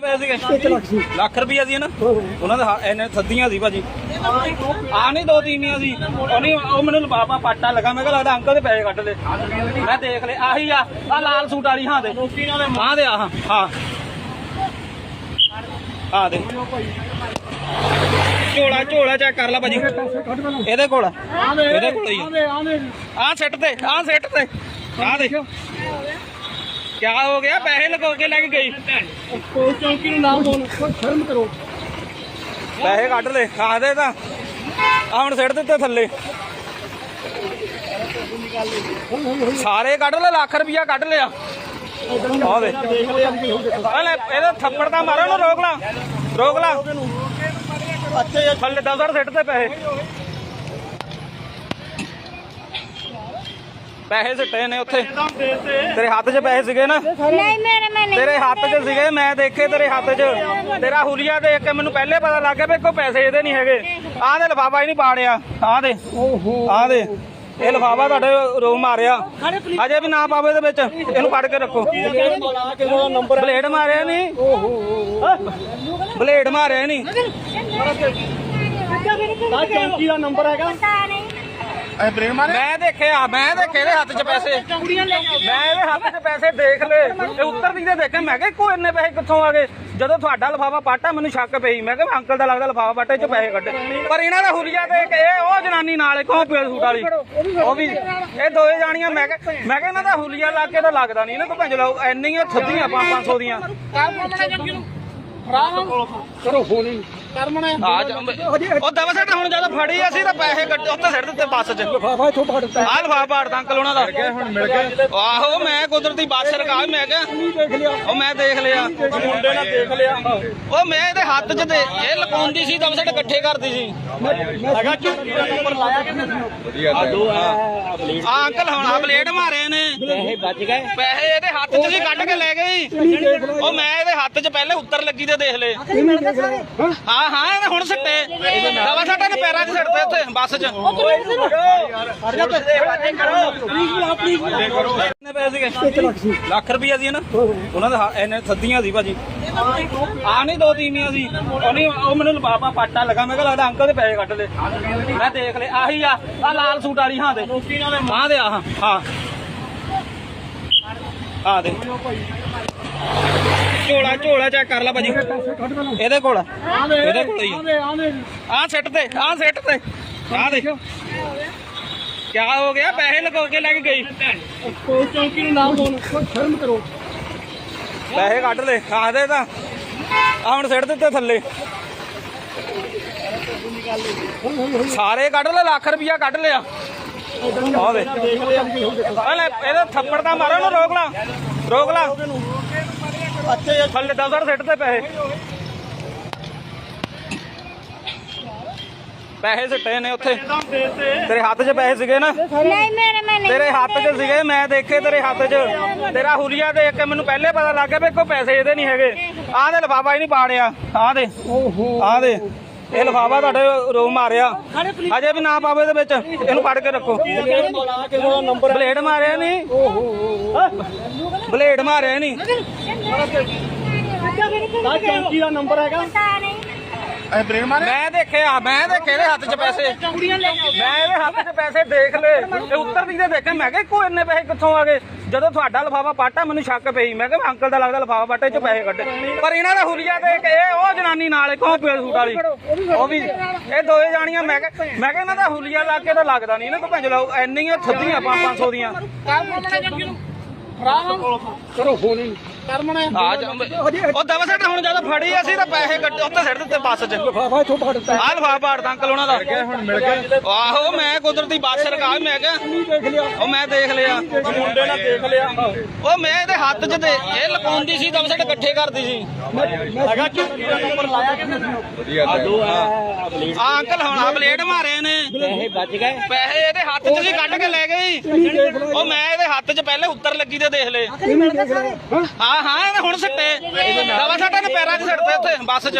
ਕਿੰਨੇ ਪੈਸੇ ਸੀਗੇ? ਲੱਖ ਰੁਪਈਆ ਸੀ ਨਾ ਉਹਨਾਂ ਦੇ ਇੰਨੇ ਥੱਦੀਆਂ ਸੀ ਭਾਜੀ। ਆ ਨਹੀਂ ਦੋ ਤੀਨੀਆਂ ਸੀ। ਉਹ ਨਹੀਂ ਉਹ ਮੈਨੂੰ ਲਫਾਫਾ ਪਾਟਾ ਲਗਾ। ਮੈਂ ਕਿਹਾ ਲੱਗਦਾ ਅੰਕਲ ਦੇ ਪੈਸੇ ਕੱਢ ਲੈ। ਮੈਂ ਦੇਖ ਲੈ। ਆਹੀ ਆ ਆ ਲਾਲ ਸੂਟ ਵਾਲੀ ਹਾਂ ਦੇ। ਹਾਂ ਦੇ ਆਹ ਹਾਂ। ਆ ਦੇ। ਝੋਲਾ ਝੋਲਾ ਚੈੱਕ ਕਰ ਲੈ ਭਾਜੀ। ਇਹਦੇ ਕੋਲ ਆ। ਇਹਦੇ ਕੋਲ ਹੀ ਆ। ਆਹ ਸਿੱਟ ਤੇ ਆਹ ਸਿੱਟ ਤੇ। ਆਹ ਦੇਖ ਕਿਆ ਹੋ ਗਿਆ? ਪੈਸੇ ਲਗਾ ਕੇ ਲੈ ਕੇ ਗਈ। ਚੌਂਕੀ ਨੂੰ ਨਾਮ ਬੋਲ ਸ਼ਰਮ ਕਰੋ ਪੈਸੇ ਕੱਢ ਲੈ ਖਾ ਦੇ ਤਾਂ। ਆ ਹੁਣ ਸਿੱਟ ਦਿੱਤੇ ਥੱਲੇ। ਸਾਰੇ ਕੱਢ ਲੈ ਲੱਖ ਰੁਪਇਆ ਕੱਢ ਲਿਆ। ਆ ਦੇ ਇਹਦਾ ਥੱਪੜ ਤਾਂ ਮਾਰੋ ਨੂੰ ਰੋਕ ਲਾ। ਰੋਕ ਲਾ। ਅੱਛੇ ਥੱਲੇ ਦਸਰ ਸਿੱਟ ਤੇ ਪੈਸੇ। ਪੈਸੇ ਸਿੱਟੇ ਨੇ ਉੱਥੇ। ਤੇਰੇ ਹੱਥ 'ਚ ਪੈਸੇ ਸੀਗੇ ਨਾ? ਨਹੀਂ ਮੇਰੇ ਮੈਂ ਨਹੀਂ ਤੇਰੇ ਹੱਥ 'ਚ ਸੀਗੇ ਮੈਂ ਦੇਖੇ ਤੇਰੇ ਹੱਥ 'ਚ। ਤੇਰਾ ਹੁਲੀਆ ਦੇਖ ਕੇ ਮੈਨੂੰ ਪਹਿਲੇ ਪਤਾ ਲੱਗ ਗਿਆ ਵੀ ਕੋਈ ਪੈਸੇ ਇਹਦੇ ਨਹੀਂ ਹੈਗੇ। ਆਹ ਦੇ ਲਫਾਫਾ ਹੀ ਨਹੀਂ ਪਾੜਿਆ। ਆਹ ਦੇ ਆਹ ਦੇ। ਇਹ ਲਫਾਫਾ ਤੁਹਾਡੇ ਰੋ ਮਾਰਿਆ। ਅਜੇ ਵੀ ਨਾ ਪਾਵੇ ਇਹਦੇ ਵਿੱਚ। ਇਹਨੂੰ ਕੱਢ ਕੇ ਰੱਖੋ। ਬਲੇਡ ਮਾਰਿਆ ਨਹੀਂ ਬਲੇਡ ਮਾਰਿਆ ਨਹੀਂ ਆ ਚੌਂਕੀ ਦਾ ਨੰਬਰ ਹੈਗਾ। ਪਤਾ ਨਹੀਂ ਮੈਂ ਦੇਖਿਆ ਮੈਂ ਦੇਖੇ ਇਹਦੇ ਹੱਥ 'ਚ ਪੈਸੇ। ਮੈਂ ਇਹਦੇ ਹੱਥ 'ਚ ਪੈਸੇ ਦੇਖ ਲਏ। ਤੇ ਉੱਤਰ ਦੀ ਦੇ ਦੇਖੇ ਮੈਂ ਕਿਹਾ ਕੋਈ ਇੰਨੇ ਪੈਸੇ ਕਿੱਥੋਂ ਆ ਗਏ? ਜਦੋਂ ਤੁਹਾਡਾ ਲਫਾਫਾ ਪਾਟਾ ਮੈਨੂੰ ਸ਼ੱਕ ਪਈ। ਮੈਂ ਕਿਹਾ ਅੰਕਲ ਦਾ ਲੱਗਦਾ ਲਫਾਫਾ ਪਾਟੇ 'ਚ ਪੈਸੇ ਕੱਢੇ। ਪਰ ਇਹਨਾਂ ਦਾ ਹੁਲੀਆ ਦੇਖ ਕੇ ਇਹ ਉਹ ਜਨਾਨੀ ਨਾਲ ਕੌਣ ਪੇੜ ਸੂਟ ਵਾਲੀ। ਉਹ ਵੀ ਇਹ ਦੋਏ ਜਾਣੀਆਂ। ਮੈਂ ਕਿਹਾ ਮੈਂ ਕਿਹਾ ਇਹਨਾਂ ਦਾ ਹੁਲੀਆ ਲਾ ਕੇ ਤਾਂ ਲੱਗਦਾ ਨਹੀਂ ਇਹਨਾਂ ਤੋਂ ਭੰਜ ਲਾਓ ਇੰਨੀਆਂ ਥੱਦੀਆਂ 500 ਦੀਆਂ। ਕਰੋ ਫੋਨ ਉਹ ਦਵਾ ਸੱਟ ਹੁਣ ਜਦੋਂ ਫੜੀ ਅਸੀਂ ਤਾਂ ਪੈਸੇ ਕੱਢੇ ਉੱਤੇ ਸਿੱਟ ਦਿੱਤੇ ਬੱਸ 'ਚ। ਇਥੋਂ ਲਫਾਫਾ ਅੰਕਲ ਉਹਨਾਂ ਦਾ। ਹੁਣ ਮਿਲ ਗਿਆ। ਆਹੋ ਮੈਂ ਕੁਦਰਤੀ ਬੱਸ ਰਕਾ ਮੈਂ ਕਿਹਾ ਦੇਖ ਲਿਆ। ਉਹ ਮੈਂ ਦੇਖ ਲਿਆ। ਮੁੰਡੇ ਨਾਲ ਦੇਖ ਲਿਆ। ਉਹ ਮੈਂ ਇਹਦੇ ਹੱਥ 'ਚ ਤੇ ਇਹ ਲਕਾਉਂਦੀ ਸੀ ਦਮ ਸੱਟ ਇਕੱਠੇ ਕਰਦੀ ਸੀ। ਚੌਂਕੀ ਆ ਅੰਕਲ ਹੁਣ ਆ ਬਲੇਡ ਮਾਰੇ ਨੇ। ਪੈਸੇ ਬਚ ਗਏ। ਪੈਸੇ ਇਹਦੇ ਹੱਥ 'ਚ ਸੀ ਕੱਢ ਕੇ ਲੈ ਗਈ ਉਹ ਮੈਂ ਇਹਦੇ ਹੱਥ 'ਚ ਪਹਿਲੇ ਉੱਤਰ ਲੱਗੀ ਤੇ ਦੇਖ ਲਏ ਹਾਂ। ਹਾਂ ਇਹਨੇ ਹੁਣ ਸਿੱਟੇ। ਦਵਾ ਸੱਟਾਂ ਨੇ ਪੈਰਾਂ 'ਚ ਸਿੱਟਦੇ ਉੱਥੇ ਬੱਸ 'ਚ। ਕਿੰਨੇ ਪੈਸੇ ਲੱਖ ਰੁਪਈਆ ਸੀ ਨਾ? ਉਹਨਾਂ ਦੇ ਹਾ- ਇੰਨੇ ਥੱਦੀਆਂ ਸੀ ਭਾਜੀ। ਆ ਨਹੀਂ ਦੋ ਤੀਨੀਆਂ ਸੀ। ਉਹ ਮੈਨੂੰ ਲਫਾਫਾ ਪਾਟਾ ਲਗਾ। ਮੈਂ ਕਿਹਾ ਲੱਗਦਾ ਅੰਕਲ ਦੇ ਪੈਸੇ ਕੱਢ ਲੈ। ਮੈਂ ਦੇਖ ਲੈ, ਆਹੀ ਆ ਆ ਲਾਲ ਸੂਟ ਵਾਲੀ, ਹਾਂ ਦੇ। ਹਾਂ ਦੇ, ਆਹ, ਹਾਂ। ਆ ਦੇ। ਝੋਲਾ ਝੋਲਾ ਚੈੱਕ ਕਰ ਲੈ ਭਾਜੀ। ਇਹਦੇ ਕੋਲ ਇਹਦੇ ਕੋਲ ਹੀ ਆ। ਆਹ ਸਿੱਟ ਤੇ, ਆਹ ਸਿੱਟ ਤੇ। ਆ ਦੇਖ ਕਿਆ ਹੋ ਗਿਆ? ਪੈਸੇ ਲਗਾ ਕੇ ਲੈ ਕੇ ਗਈ। ਚੌਂਕੀ ਨੂੰ ਨਾਮ ਬੋਲ ਸ਼ਰਮ ਕਰੋ ਪੈਸੇ ਕੱਢ ਲੈ ਖਾ ਦੇ ਤਾਂ। ਆ ਹੁਣ ਸਿੱਟ ਦਿੱਤੇ ਥੱਲੇ। ਸਾਰੇ ਕੱਢ ਲੈ ਲੱਖ ਰੁਪਇਆ ਕੱਢ ਲਿਆ। ਆ ਲੈ ਇਹਦਾ ਥੱਪੜ ਤਾਂ ਮਾਰੋ ਨੂੰ ਰੋਕ ਲਾ। ਰੋਕ ਲਾ। ਅੱਛੇ ਥੱਲੇ ਦਸਰ ਸਿੱਟ ਤੇ ਪੈਸੇ। ਪੈਸੇ ਸਿੱਟੇ ਨੇ ਉੱਥੇ। ਤੇਰੇ ਹੱਥ 'ਚ ਪੈਸੇ ਸੀਗੇ ਨਾ? ਨਹੀਂ ਮੇਰੇ ਮੈਂ ਨਹੀਂ ਤੇਰੇ ਹੱਥ 'ਚ ਸੀਗੇ ਮੈਂ ਦੇਖੇ ਤੇਰੇ ਹੱਥ 'ਚ। ਤੇਰਾ ਹੁਲੀਆ ਦੇਖ ਕੇ ਮੈਨੂੰ ਪਹਿਲੇ ਪਤਾ ਲੱਗ ਗਿਆ ਵੀ ਕੋਈ ਪੈਸੇ ਇਹਦੇ ਨਹੀਂ ਹੈਗੇ। ਆਹ ਦੇ ਲਫਾਫਾ ਹੀ ਨਹੀਂ ਪਾੜਿਆ। ਆਹ ਦੇ। ਆਹ ਦੇ। ਇਹ ਲਫਾਫਾ ਤੁਹਾਡੇ ਰੋ ਮਾਰਿਆ ਅਜੇ ਵੀ ਨਾ ਪਾਵੇ ਇਹਦੇ ਵਿੱਚ ਇਹਨੂੰ ਕੱਢ ਕੇ ਰੱਖੋ ਬਲੇਡ ਮਾਰਿਆ ਨਹੀਂ ਬਲੇਡ ਮਾਰਿਆ ਨਹੀਂ ਚੌਂਕੀ ਦਾ ਨੰਬਰ ਹੈਗਾ ਪਤਾ ਨਹੀਂ ਮੈਂ ਦੇਖਿਆ ਮੈਂ ਦੇਖੇ ਇਹਦੇ ਹੱਥ 'ਚ ਪੈਸੇ ਮੈਂ ਇਹਦੇ ਹੱਥ 'ਚ ਪੈਸੇ ਦੇਖ ਲਏ ਤੇ ਉੱਤਰ ਦੀ ਦੇ ਦੇਖੇ ਮੈਂ ਕਿਹਾ ਕੋਈ ਇੰਨੇ ਪੈਸੇ ਕਿੱਥੋਂ ਆ ਗਏ ਜਦੋਂ ਤੁਹਾਡਾ ਲਫਾਫਾ ਪਾਟਾ ਮੈਨੂੰ ਸ਼ੱਕ ਪਈ ਮੈਂ ਕਿਹਾ ਅੰਕਲ ਦਾ ਲੱਗਦਾ ਲਫਾਫਾ ਪਾਟੇ 'ਚ ਪੈਸੇ ਕੱਢੇ ਪਰ ਇਹਨਾਂ ਦਾ ਹੁਲੀਆ ਦੇਖ ਕੇ ਇਹ ਉਹ ਜਨਾਨੀ ਨਾਲ ਕੌਣ ਪੇੜ ਸੂਟ ਵਾਲੀ ਉਹ ਵੀ ਇਹ ਦੋਏ ਜਾਣੀਆਂ ਮੈਂ ਕਿਹਾ ਮੈਂ ਕਿਹਾ ਇਹਨਾਂ ਦਾ ਹੁਲੀਆ ਲਾ ਕੇ ਤਾਂ ਲੱਗਦਾ ਨਹੀਂ ਇਹਨਾਂ ਤੋਂ ਭੰਜ ਲਾਓ ਇੰਨੀਆਂ ਥੱਦੀਆਂ 500 ਦੀਆਂ ਕਰੋ ਫੋਨ ਹੀ ਕਰਮਣਾ ਉਹ ਦਵਾ ਸੱਟ ਹੁਣ ਜਦੋਂ ਫੜੀ ਅਸੀਂ ਤਾਂ ਪੈਸੇ ਕੱਢੇ ਉੱਤੇ ਸਿੱਟ ਦਿੱਤੇ ਬੱਸ 'ਚ। ਇਥੋਂ ਫੜ ਦਿੱਤਾ। ਲਫਾਫਾ ਪਾੜਦਾ ਅੰਕਲ ਉਹਨਾਂ ਦਾ। ਹੁਣ ਮਿਲ ਗਿਆ। ਆਹੋ ਮੈਂ ਕੁਦਰਤੀ ਬੱਸ ਰਕਾ ਮੈਂ ਕਿਹਾ ਦੇਖ ਲਿਆ। ਉਹ ਮੈਂ ਦੇਖ ਲਿਆ। ਮੁੰਡੇ ਨਾਲ ਦੇਖ ਲਿਆ। ਉਹ ਮੈਂ ਇਹਦੇ ਹੱਥ 'ਚ ਤੇ ਇਹ ਲਕਾਉਂਦੀ ਸੀ ਦਮ ਸੱਟ ਇਕੱਠੇ ਕਰਦੀ ਸੀ। ਹੈਗਾ ਚੌਂਕੀ ਦਾ ਨੰਬਰ ਲਾਇਆ ਕਿੰਨੇ ਆ ਅੰਕਲ ਹੁਣ ਆ ਬਲੇਡ ਮਾਰੇ ਨੇ ਪੈਸੇ ਬਚ ਗਏ। ਪੈਸੇ ਇਹਦੇ ਹੱਥ 'ਚ ਸੀ ਕੱਢ ਕੇ ਲੈ ਗਈ। ਉਹ ਮੈਂ ਇਹਦੇ ਹੱਥ 'ਚ ਪਹਿਲੇ ਉੱਤਰ ਲੱਗੀ ਤੇ ਦੇਖ ਲਏ ਹਾਂ ਹਾਂ ਇਹਨੇ ਹੁਣ ਸਿੱਟੇ। ਦਵਾ ਸੱਟਾਂ ਨੇ ਪੈਰਾਂ 'ਚ ਸਿੱਟਦੇ ਉੱਥੇ ਬੱਸ 'ਚ।